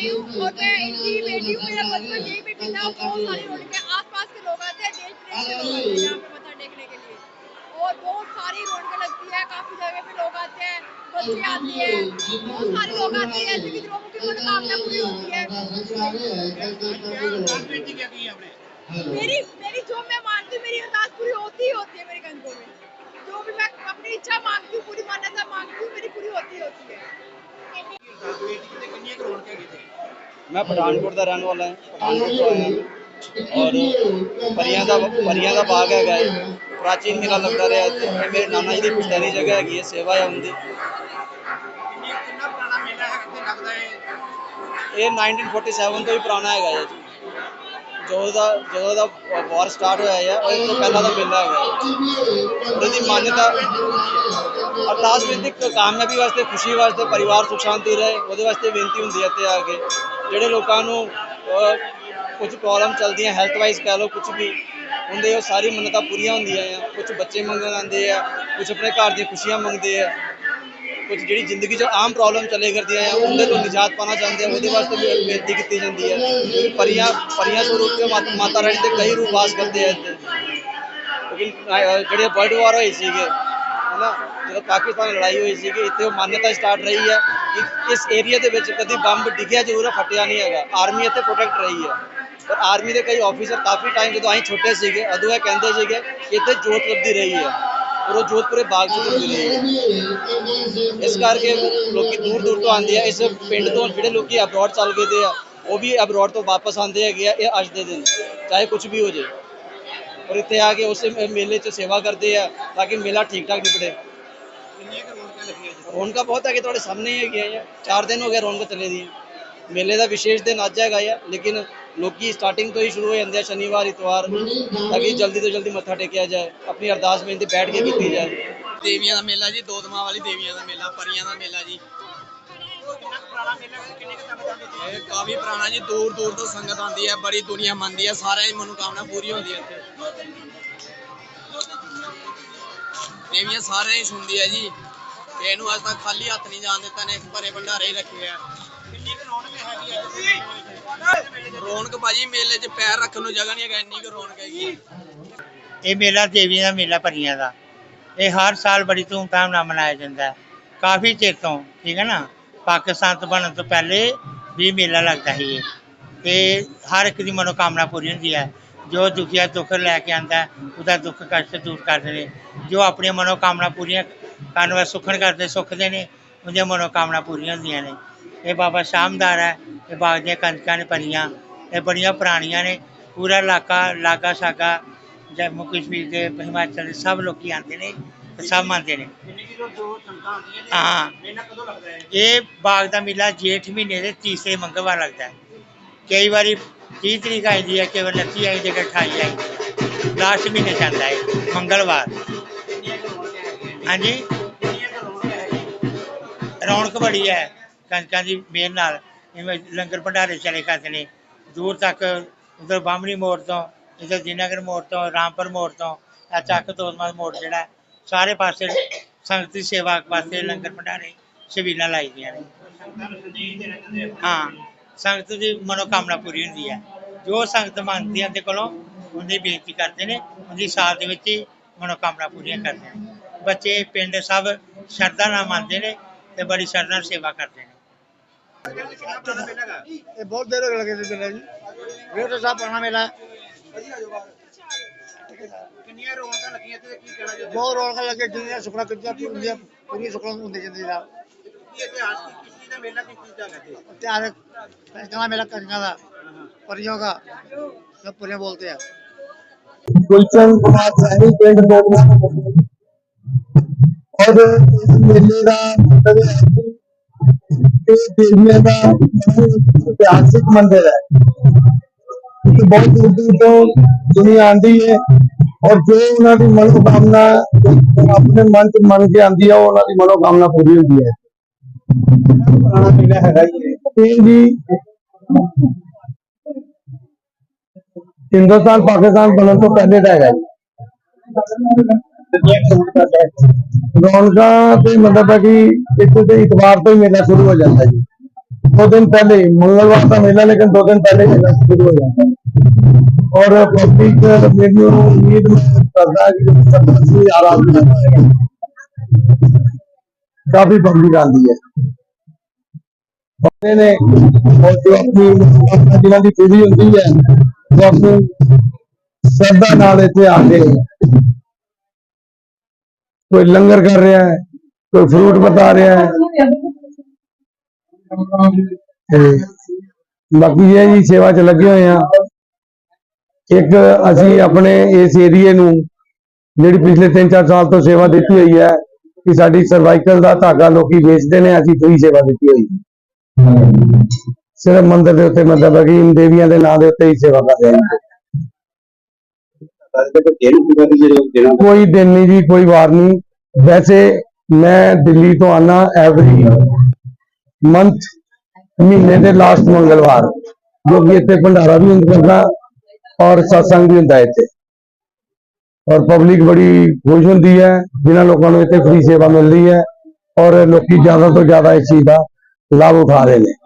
रही हूँ और मैं इनकी ही हूँ मेरा बचपन यही बेटी था बहुत सारे रोड के आस पास के लोग आते हैं देश के लोग यहाँ पे मत्था टेकने के लिए। और बहुत सारी रौनक लगती है काफ़ी जगह पे लोग आते हैं बच्चे आते हैं बहुत सारे लोग आते हैं सभी लोगों की मनोकामना पूरी होती है। मेरी मेरी जो मैं मानती हूँ मेरी अरदास पूरी होती ही होती है मेरे कंधों में। जो भी मैं अपनी इच्छा मांगती हूँ पूरी मान्यता मांगती हूँ मेरी पूरी होती होती है। ਮੈਂ ਪਠਾਨਕੋਟ ਦਾ ਰਹਿਣ ਵਾਲਾ ਹਾਂ, ਪਠਾਨਕੋਟ ਤੋਂ ਆਇਆ ਔਰ ਪਰੀਆਂ ਦਾ ਪਰੀਆਂ ਦਾ ਬਾਗ ਹੈਗਾ ਹੈ। ਪ੍ਰਾਚੀਨ ਮੇਲਾ ਲੱਗਦਾ ਰਿਹਾ, ਇੱਥੇ ਇਹ ਮੇਰੇ ਨਾਨਾ ਜੀ ਦੀ ਪੁਸ਼ਤੈਨੀ ਜਗ੍ਹਾ ਹੈਗੀ ਹੈ, ਸੇਵਾ ਹੈ ਉਹਦੀ। ਕਿੰਨੀ ਕਿੰਨਾ ਪੁਰਾਣਾ ਮੇਲਾ ਹੈ ਇੱਥੇ ਲੱਗਦਾ ਹੈ ਇਹ 1947 ਤੋਂ ਹੀ ਪੁਰਾਣਾ ਹੈਗਾ ਹੈ ਜੀ। ਜਦੋਂ ਦਾ ਜਦੋਂ ਦਾ ਵਾਰ ਸਟਾਰਟ ਹੋਇਆ ਹੈ ਉਹ ਤੋਂ ਪਹਿਲਾਂ ਦਾ ਮੇਲਾ ਹੈਗਾ ਉਹਦੀ ਮਾਨਤਾ, ਅਰਦਾਸ ਬੇਨਤੀ ਕਾਮਯਾਬੀ ਵਾਸਤੇ, ਖੁਸ਼ੀ ਵਾਸਤੇ, ਪਰਿਵਾਰ ਸੁਖ ਸ਼ਾਂਤੀ ਰਹੇ, ਉਹਦੇ ਵਾਸਤੇ ਬੇਨਤੀ ਹੁੰਦੀ ਹੈ ਇੱਥੇ ਆ ਕੇ। ਜਿਹੜੇ ਲੋਕਾਂ ਨੂੰ ਕੁਝ ਪ੍ਰੋਬਲਮ ਚੱਲਦੀਆਂ ਹੈਲਥ ਵਾਈਜ਼ ਕਹਿ ਲਓ ਕੁਝ ਵੀ ਹੁੰਦੇ ਉਹ ਸਾਰੀ ਮੰਨਤਾਂ ਪੂਰੀਆਂ ਹੁੰਦੀਆਂ ਆ। ਕੁਝ ਬੱਚੇ ਮੰਗਣ ਆਉਂਦੇ ਆ ਕੁਝ ਆਪਣੇ ਘਰ ਦੀਆਂ ਖੁਸ਼ੀਆਂ ਮੰਗਦੇ ਆ। ਕੁਝ ਜਿਹੜੀ ਜ਼ਿੰਦਗੀ 'ਚ ਆਮ ਪ੍ਰੋਬਲਮ ਚੱਲੇ ਕਰਦੀਆਂ ਆ, ਉਹਦੇ ਤੋਂ ਨਿਜਾਤ ਪਾਣਾ ਚਾਹੁੰਦੇ ਆ, ਉਹਦੇ ਵਾਸਤੇ ਵੀ ਬੇਨਤੀ ਕੀਤੀ ਜਾਂਦੀ ਹੈ ਕਿਉਂਕਿ ਪਰੀਆਂ ਪਰੀਆਂ ਸਰੂਪ ਤੇ ਮਾਤਾ- ਮਾਤਾ ਰਾਣੀ ਦੇ ਕਈ ਰੂਪ ਵਾਸ ਕਰਦੇ ਆ ਇੱਥੇ। ਲੇਕਿਨ ਜਿਹੜੇ ਵਰਲਡ ਵਾਰ ਹੋਏ ਸੀਗੇ ਹਨਾ, ਜਦੋਂ ਪਾਕਿਸਤਾਨ ਲੜਾਈ ਹੋਈ ਸੀਗੀ, ਇੱਥੇ ਉਹ ਮਾਨਤਾ ਸਟਾਰਟ ਰਹੀ ਹੈ ਕਿ ਇਸ ਏਰੀਆ ਦੇ ਵਿੱਚ ਕਦੀ ਬੰਬ ਡਿੱਗਿਆ ਜ਼ਰੂਰ ਹੈ, ਫਟਿਆ ਨਹੀਂ ਹੈਗਾ। ਆਰਮੀ ਇੱਥੇ ਪ੍ਰੋਟੈਕਟ ਰਹੀ ਹੈ। ਪਰ ਆਰਮੀ ਦੇ ਕਈ ਆਫੀਸਰ ਕਾਫੀ ਟਾਈਮ ਜਦੋਂ ਅਸੀਂ ਛੋਟੇ ਸੀਗੇ, ਉਦੋਂ ਇਹ ਕਹਿੰਦੇ ਸੀਗੇ ਕਿ ਇੱਥੇ ਜੋਤ ਲੱਭਦੀ ਰਹੀ ਹੈ ਪਰ ਉਹ ਜੋਤ ਪੂਰੇ ਬਾਗ 'ਚ ਲੱਭਦੀ ਰਹੀ ਹੈ। ਇਸ ਕਰਕੇ ਲੋਕੀ ਦੂਰ ਦੂਰ ਤੋਂ ਆਉਂਦੇ ਆ, ਇਸ ਪਿੰਡ ਤੋਂ ਜਿਹੜੇ ਲੋਕੀ ਅਬਰੋਡ ਚੱਲ ਗਏ ਦੇ ਆ, ਉਹ ਵੀ ਅਬਰੋਡ ਤੋਂ ਵਾਪਸ ਆਉਂਦੇ ਹੈਗੇ ਆ, ਇਹ ਅੱਜ ਦੇ ਦਿਨ, ਚਾਹੇ ਕੁਝ ਵੀ ਹੋ ਜੇ ਔਰ ਇੱਥੇ ਆ ਕੇ ਉਸੇ ਮੇਲੇ 'ਚ ਸੇਵਾ ਕਰਦੇ ਆ ਤਾਂ ਕਿ ਮੇਲਾ ਠੀਕ ਠਾਕ ਨਿਪੜੇ ਕੇ ਰੌਣਕਾਂ ਬਹੁਤ ਹੈਗੇ ਤੁਹਾਡੇ ਸਾਹਮਣੇ ਹੀ ਹੈਗੀਆਂ ਆ। ਚਾਰ ਦਿਨ ਹੋ ਗਏ ਰੌਣਕ ਚੱਲੇ ਦੀਆਂ ਮੇਲੇ ਦਾ ਵਿਸ਼ੇਸ਼ ਦਿਨ ਅੱਜ ਹੈਗਾ ਆ ਲੇਕਿਨ ਲੋਕੀ ਸਟਾਰਟਿੰਗ ਤੋਂ ਹੀ ਸ਼ੁਰੂ ਹੋ ਜਾਂਦੇ ਆ ਸ਼ਨੀਵਾਰ ਇਤਵਾਰ ਤਾਂ ਕਿ ਜਲਦੀ ਤੋਂ ਜਲਦੀ ਮੱਥਾ ਟੇਕਿਆ ਜਾਏ ਆਪਣੀ ਅਰਦਾਸ ਬੇਨਤੀ ਬੈਠ ਕੇ ਕੀਤੀ ਜਾਏ। ਦੇਵੀਆਂ ਦਾ ਮੇਲਾ ਜੀ ਦੋਦਮਾ ਵਾਲੀ ਦੇਵੀਆਂ ਦਾ ਮੇਲਾ ਪਰੀਆਂ ਦਾ ਮੇਲਾ ਜੀ। ਇਹ ਕਾਫੀ ਪੁਰਾਣਾ ਜੀ ਦੂਰ ਦੂਰ ਤੋਂ ਸੰਗਤ ਆਉਂਦੀ ਹੈ ਬੜੀ ਦੁਨੀਆ ਮੰਨਦੀ ਹੈ ਸਾਰਿਆਂ ਦੀ ਮਨੋਕਾਮਨਾ ਪੂਰੀ ਹੁੰਦੀ ਹੈ। ਇੱਥੇ ਦੇਵੀਆਂ ਸਾਰਿਆਂ ਦੀ ਸੁਣਦੀ ਹੈ ਜੀ। ਤੇ ਇਹਨੂੰ ਅੱਜ ਤੱਕ ਖਾਲੀ ਹੱਥ ਨਹੀਂ ਜਾਣ ਦਿੱਤਾ ਨੇ ਭਰੇ ਭੰਡਾਰੇ ਹੀ ਰੱਖੇ ਆ। ਰੌਣਕ ਭਾਜੀ ਮੇਲੇ 'ਚ ਪੈਰ ਰੱਖਣ ਨੂੰ ਜਗ੍ਹਾ ਨਹੀਂ ਹੈਗਾ ਇੰਨੀ ਕੁ ਰੌਣਕ ਹੈਗੀ ਇਹ ਮੇਲਾ ਦੇਵੀਆਂ ਦਾ ਮੇਲਾ ਭਰੀਆਂ ਦਾ। ਇਹ ਹਰ ਸਾਲ ਬੜੀ ਧੂਮਧਾਮ ਨਾਲ ਮਨਾਇਆ ਜਾਂਦਾ ਹੈ। ਕਾਫੀ ਚਿਰ ਤੋਂ ਠੀਕ ਹੈ ਨਾ? ਪਾਕਿਸਤਾਨ ਤੋਂ ਬਣਨ ਤੋਂ ਪਹਿਲੇ ਵੀ ਮੇਲਾ ਲੱਗਦਾ ਸੀ ਇਹ। ਤੇ ਹਰ ਇੱਕ ਦੀ ਮਨੋਕਾਮਨਾ ਪੂਰੀ ਹੁੰਦੀ ਹੈ। ਜੋ ਦੁਖੀਆ ਦੁੱਖ ਲੈ ਕੇ ਆਂਦਾ ਉਹਦਾ ਦੁੱਖ ਕਸ਼ਟ ਦੂਰ ਕਰਦੇ ਨੇ। ਜੋ ਆਪਣੀਆਂ ਮਨੋਕਾਮਨਾ ਪੂਰੀਆਂ ਕਰਨ ਵਾਸਤੇ ਸੁਖਣ ਕਰਦੇ ਸੁਖਦੇ ਨੇ, ਉਹਦੀਆਂ ਮਨੋਕਾਮਨਾ ਪੂਰੀਆਂ ਹੁੰਦੀਆਂ ਨੇ। ਇਹ ਬਾਬਾ ਸ਼ਾਮਦਾਰ ਹੈ, ਇਹ ਬਾਗ ਦੀਆਂ ਕੰਜਕਾਂ ਨੇ ਪਰੀਆਂ ਇਹ ਬੜੀਆਂ ਪੁਰਾਣੀਆਂ ਨੇ। ਪੂਰਾ ਇਲਾਕਾ ਲਾਗਾ ਸਾਗਾ ਜੰਮੂ ਕਸ਼ਮੀਰ ਦੇ, ਹਿਮਾਚਲ ਦੇ ਸਭ ਲੋਕੀ ਆਉਂਦੇ ਨੇ। ਸਭ ਮੰਨਦੇ ਨੇ। ਹਾਂ। ਇਹ ਬਾਗ ਦਾ ਮੇਲਾ ਜੇਠ ਮਹੀਨੇ ਦੇ ਤੀਸਰੇ ਮੰਗਲਵਾਰ ਲੱਗਦਾ ਹੈ। ਕਈ ਵਾਰੀ 30 ਤਰੀਕ ਆਈਦੀ ਹੈ ਕਈ ਵਾਰ 29 ਆਈਦੀ ਹੈ 28 ਆਈਦੀ ਲਾਸਟ ਮਹੀਨੇ ਜਾਂਦਾ ਹੈ ਮੰਗਲਵਾਰ। ਹਾਂਜੀ? ਰੌਣਕਾਂ ਬੜੀ ਹੈ ਕੰਜਕਾਂ ਦੀ ਮੇਰ ਨਾਲ। ਇਵੇਂ ਲੰਗਰ ਭੰਡਾਰੇ ਚਲੇ ਕਰਦੇ ਨੇ ਦੂਰ ਤੱਕ ਉਧਰ ਬਾਹਮਣੀ ਮੋੜ ਤੋਂ ਇਧਰ ਦੀਨਾਗਰ ਮੋੜ ਤੋਂ ਰਾਮਪੁਰ ਮੋੜ ਤੋਂ ਇਹ ਚੱਕ ਤੋਸਮਾ ਮੋੜ ਜਿਹੜਾ ਸਾਰੇ ਪਾਸੇ ਸੰਗਤ ਦੀ ਸੇਵਾ ਵਾਸਤੇ ਲੰਗਰ ਭੰਡਾਰੇ ਛਬੀਲਾਂ ਲਾਈਦੀਆਂ ਨੇ। ਹੋ ਸੰਗਤ ਦੀ ਮਨੋਕਾਮਨਾ ਪੂਰੀ ਹੁੰਦੀ ਹੈ। ਜੋ ਸੰਗਤ ਮੰਗਦੀ ਹੈ ਤੇ ਕੋਲੋਂ ਉਹਦੀ ਬੇਨਤੀ ਕਰਦੇ ਨੇ ਉਹਦੀ ਸਾਲ ਦੇ ਵਿੱਚ ਹੀ ਮਨੋਕਾਮਨਾ ਪੂਰੀਆਂ ਕਰਦੇ ਨੇ। ਬੱਚੇ ਪਿੰਡ ਸਭ ਸ਼ਰਧਾ ਨਾਲ ਮੰਨਦੇ ਨੇ ਤੇ ਬੜੀ ਸ਼ਰਧਾ ਨਾਲ ਸੇਵਾ ਕਰਦੇ ਨੇ। ਮੇਲਾ ਇਹ ਬਹੁਤ ਦੇਰ ਹੋ ਲੱਗੇ ਸੀ ਮੇਲਾ ਜੀ ਵੇਟ ਸਾਹਿਬ ਪੁਰਾਣਾ ਮੇਲਾ। ਹੈ। ਕਿੰਨੀਆਂ ਰੌਣਕਾਂ ਲੱਗੀਆਂ ਤੇ ਕੀ ਕਹਿਣਾ ਚਾਹੁੰਦੇ ਬਹੁਤ ਰੌਣਕਾਂ ਲੱਗੇ ਜਿੰਨੀਆਂ ਸੁਖਣਾ ਕਿੱਦਾਂ ਪੂਰੀਆਂ ਪੂਰੀਆਂ ਸੁਖਣਾ ਹੁੰਦੇ ਜਾਂਦੇ ਦਾ। ਕੀ ਇਤਿਹਾਸ ਕੀ ਕਿਸ ਚੀਜ਼ ਦਾ ਮੇਲਾ ਕਿਸ ਚੀਜ਼ ਦਾ ਇੱਥੇ? ਤਿਆਰ ਕੰਜਕਾਂ ਮੇਲਾ ਕੰਜਕਾਂ ਦਾ ਪਰੀਆਂ ਦਾ ਸਭ ਪਰੀਆਂ ਬੋਲਤੇ ਆ। ਗੁਲਸ਼ਨ ਕੁਮਾਰ ਸੈਣੀ ਪਿੰਡ ਮੋਗਲਾ ਔਰ ਇਸ ਮੇਲੇ ਦਾ ਮਤਲਬ ਹੈ ਕਿ ਇਹ ਦੇਵੀਆਂ ਦਾ ਬਹੁਤ ਇਤਿਹਾਸਿਕ ਮੰਦਿਰ ਹੈ। ਇੱਥੇ ਬਹੁਤ ਦੂਰ ਦੂਰ ਤੋਂ ਦੁਨੀਆ ਆਉਂਦੀ ਹੈ ਔਰ ਜੋ ਉਹਨਾਂ ਦੀ ਮਨੋਕਾਮਨਾ ਆਪਣੇ ਮਨ ਚ ਮੰਨ ਕੇ ਆਉਂਦੀ ਹੈ ਉਹ ਉਹਨਾਂ ਦੀ ਮਨੋਕਾਮਨਾ ਪੂਰੀ ਹੁੰਦੀ ਹੈ ਪੁਰਾਣਾ ਮੇਲਾ ਹੈਗਾ ਜੀ ਇਹ ਜੀ ਹਿੰਦੁਸਤਾਨ ਪਾਕਿਸਤਾਨ ਬਣਨ ਤੋਂ ਪਹਿਲੇ ਦਾ ਹੈਗਾ ਜੀ ਰੌਣਕਾਂ ਤੇ ਮਤਲਬ ਹੈ ਕਿ ਇੱਥੇ ਤੇ ਇਤਵਾਰ ਤੋਂ ਹੀ ਮੇਲਾ ਸ਼ੁਰੂ ਹੋ ਜਾਂਦਾ ਜੀ दो दिन पहले ही मंगलवार का मेला लेकिन दो दिन पहले ही मेला शुरू हो जाता है ਔਰ ਪਬਲਿਕ ਮੈਨੂੰ ਉਮੀਦ ਕਰਦਾ ਹੈ ਕਿ ਸਭੀ ਆਰਾਮ ਨਾਲ ਕਾਫੀ ਪਬਲਿਕ ਆਂਦੀ ਹੈ। ਉਹਨੇ ਨੇ ਔਰ ਜੋ ਆਪਣੀ ਜਿਨ੍ਹਾਂ ਦੀ ਪੂਰੀ ਹੁੰਦੀ ਹੈ, ਉਹ ਆਪਣੀ ਸਰਦਾ ਨਾਲ ਇੱਥੇ ਆ ਕੇ ਕੋਈ ਲੰਗਰ ਕਰ ਰਿਹਾ ਹੈ, ਕੋਈ ਫਰੂਟ ਬਤਾ ਰਿਹਾ ਹੈ। ਬਾਕੀ ਇਹ ਜੀ ਸੇਵਾ 'ਚ ਲੱਗੇ ਹੋਏ ਆ। ਇੱਕ ਅਸੀਂ ਆਪਣੇ ਇਸ ਏਰੀਏ ਨੂੰ ਜਿਹੜੀ ਪਿਛਲੇ 3-4 ਸਾਲ ਤੋਂ ਸੇਵਾ ਦਿੱਤੀ ਹੋਈ ਹੈ ਕਿ ਸਾਡੀ ਸਰਵਾਈਕਲ ਦਾ ਧਾਗਾ ਲੋਕੀ ਵੇਚਦੇ ਨੇ ਅਸੀਂ ਫ੍ਰੀ ਸੇਵਾ ਦਿੱਤੀ ਹੋਈ ਹੈ। ਸਿਰਫ ਮੰਦਿਰ ਦੇ ਉੱਤੇ ਮਤਲਬ ਹੈ ਕਿ ਇਨ ਦੇਵੀਆਂ ਦੇ ਨਾਂ ਦੇ ਉੱਤੇ ਹੀ ਸੇਵਾ ਕਰ ਰਹੇ ਹਾਂ ਕੋਈ ਦਿਨ ਨਹੀਂ ਜੀ ਕੋਈ ਵਾਰ ਨਹੀਂ। ਵੈਸੇ ਮੈਂ ਦਿੱਲੀ ਤੋਂ ਆਨਾ ਐਵਰੀ ਮੰਥ ਮਹੀਨੇ ਦੇ ਲਾਸਟ ਮੰਗਲਵਾਰ। ਜੋ ਕਿ ਇੱਥੇ ਭੰਡਾਰਾ ਵੀ ਹੁੰਦਾ ਕਰਦਾ ਔਰ satsang ਵੀ ਹੁੰਦਾ ਇੱਥੇ ਔਰ ਪਬਲਿਕ ਬੜੀ ਖੁਸ਼ ਹੁੰਦੀ ਹੈ ਜਿਨ੍ਹਾਂ ਲੋਕਾਂ ਨੂੰ ਇੱਥੇ ਫ੍ਰੀ ਸੇਵਾ ਮਿਲਦੀ ਹੈ ਔਰ ਲੋਕੀ ਜ਼ਿਆਦਾ ਤੋਂ ਜ਼ਿਆਦਾ ਇਸ ਚੀਜ਼ ਦਾ ਲਾਭ ਉਠਾ ਰਹੇ ਨੇ